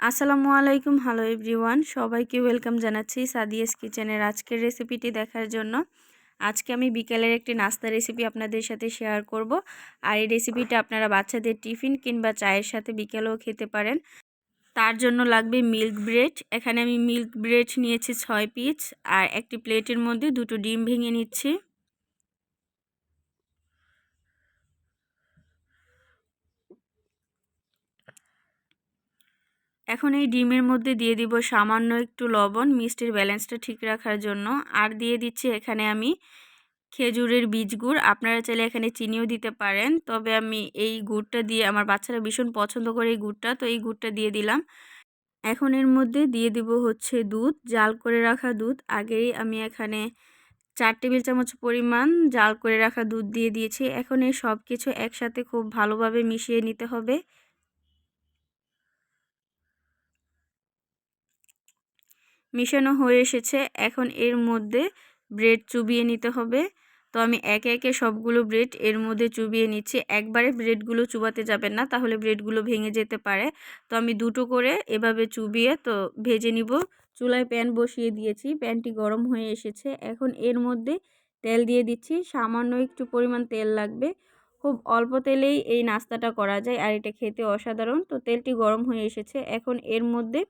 আসসালামু আলাইকুম, hello everyone. সবাইকে ওয়েলকাম জানাচ্ছি সাদিয়াস কিচেনের আজকের রেসিপিটি দেখার জন্য। আজকে আমি বিকেলের একটি নাস্তা রেসিপি আপনাদের সাথে শেয়ার করব। আর এই রেসিপিটা আপনারা বাচ্চাদের টিফিন কিংবা চায়ের সাথে বিকেলেও খেতে পারেন। তার জন্য লাগবে মিল্ক ব্রেড। এখানে আমি মিল্ক ব্রেড নিয়েছি ছয় পিস। আর একটি প্লেটের মধ্যে দুটো ডিম ভেঙে নিচ্ছি। এখন এই ডিমের মধ্যে দিয়ে দিব সামান্য একটু লবণ, মিষ্টির ব্যালেন্সটা ঠিক রাখার জন্য। আর দিয়ে দিচ্ছি এখানে আমি খেজুরের বীজ গুড়। আপনারা চাইলে এখানে চিনিও দিতে পারেন, তবে আমি এই গুড়টা দিয়ে, আমার বাচ্চারা ভীষণ পছন্দ করে এই গুড়টা, তো এই গুড়টা দিয়ে দিলাম। এখন এর মধ্যে দিয়ে দিব হচ্ছে দুধ, জাল করে রাখা দুধ। আগেই আমি এখানে চার টেবিল চামচ পরিমাণ জাল করে রাখা দুধ দিয়ে দিয়েছি। এখন এই সব কিছু একসাথে খুব ভালোভাবে মিশিয়ে নিতে হবে। মিশানো হয়ে এসেছে। এখন এর মধ্যে ব্রেড চুবিয়ে নিতে হবে। তো আমি একে একে সবগুলো ব্রেড এর মধ্যে চুবিয়ে নিচ্ছি। একবারে ব্রেডগুলো চুবাতে যাবেন না, তাহলে ব্রেডগুলো ভেঙে যেতে পারে। তো আমি দুটো করে এভাবে চুবিয়ে তো ভেজে নিব। চুলায় প্যান বসিয়ে দিয়েছি, প্যানটি গরম হয়ে এসেছে। এখন এর মধ্যে তেল দিয়ে দিচ্ছি। সামান্য একটু পরিমাণ তেল লাগবে। খুব অল্প তেলেই এই নাস্তাটা করা যায়। আর এটা খেতে অসাধারণ। তো তেলটি গরম হয়ে এসেছে। এখন এর মধ্যে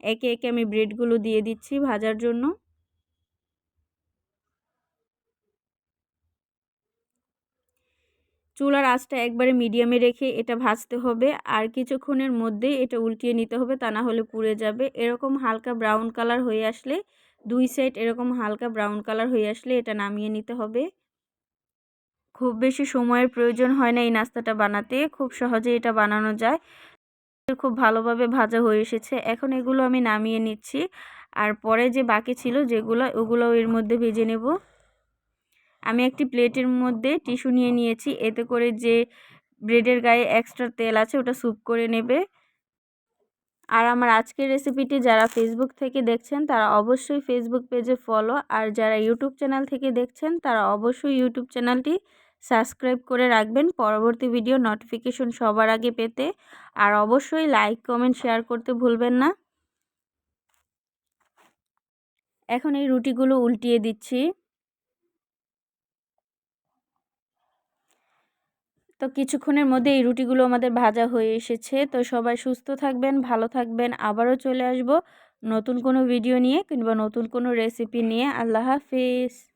একে একে আমি ব্রেডগুলো দিয়ে দিচ্ছি ভাজার জন্য। চুলার আঁচটা একবারে মিডিয়ামে রেখে এটা ভাজতে হবে আর কিছুক্ষণের মধ্যে এটা উল্টিয়ে নিতে হবে তা না হলে পুড়ে যাবে। এরকম হালকা ব্রাউন কালার হয়ে আসলে, দুই সাইড এরকম হালকা ব্রাউন কালার হয়ে আসলে এটা নামিয়ে নিতে হবে। খুব বেশি সময়ের প্রয়োজন হয় না এই নাস্তাটা বানাতে, খুব সহজে এটা বানানো যায়। খুব ভালোভাবে ভাজা হয়ে এসেছে। এখন এগুলো আমি নামিয়ে নিচ্ছি। আর পরে যে বাকি ছিল যেগুলো, ওগুলো এর মধ্যে ভেজে নেব। আমি একটি প্লেটের মধ্যে টিস্যু নিয়ে নিয়েছি। এতে করে যে ব্রেডের গায়ে এক্সট্রা তেল আছে ওটা স্যুপ করে নেবে। আর আমার আজকের রেসিপিটি যারা ফেসবুক থেকে দেখছেন, তারা অবশ্যই ফেসবুক পেজে ফলো আর যারা ইউটিউব চ্যানেল থেকে দেখছেন, তারা অবশ্যই ইউটিউব চ্যানেলটি সাবস্ক্রাইব করে রাখবেন। পরবর্তী ভিডিও নোটিফিকেশন সবার আগে পেতে। আর অবশ্যই লাইক কমেন্ট শেয়ার করতে ভুলবেন না। এখন এই রুটিগুলো উল্টিয়ে দিচ্ছি। তো কিছুক্ষণের মধ্যে এই রুটিগুলো আমাদের ভাজা হয়ে এসেছে। তো সবাই সুস্থ থাকবেন, ভালো থাকবেন। আবারও চলে আসব নতুন কোনো ভিডিও নিয়ে কিংবা নতুন কোনো রেসিপি নিয়ে। আল্লাহ হাফিজ।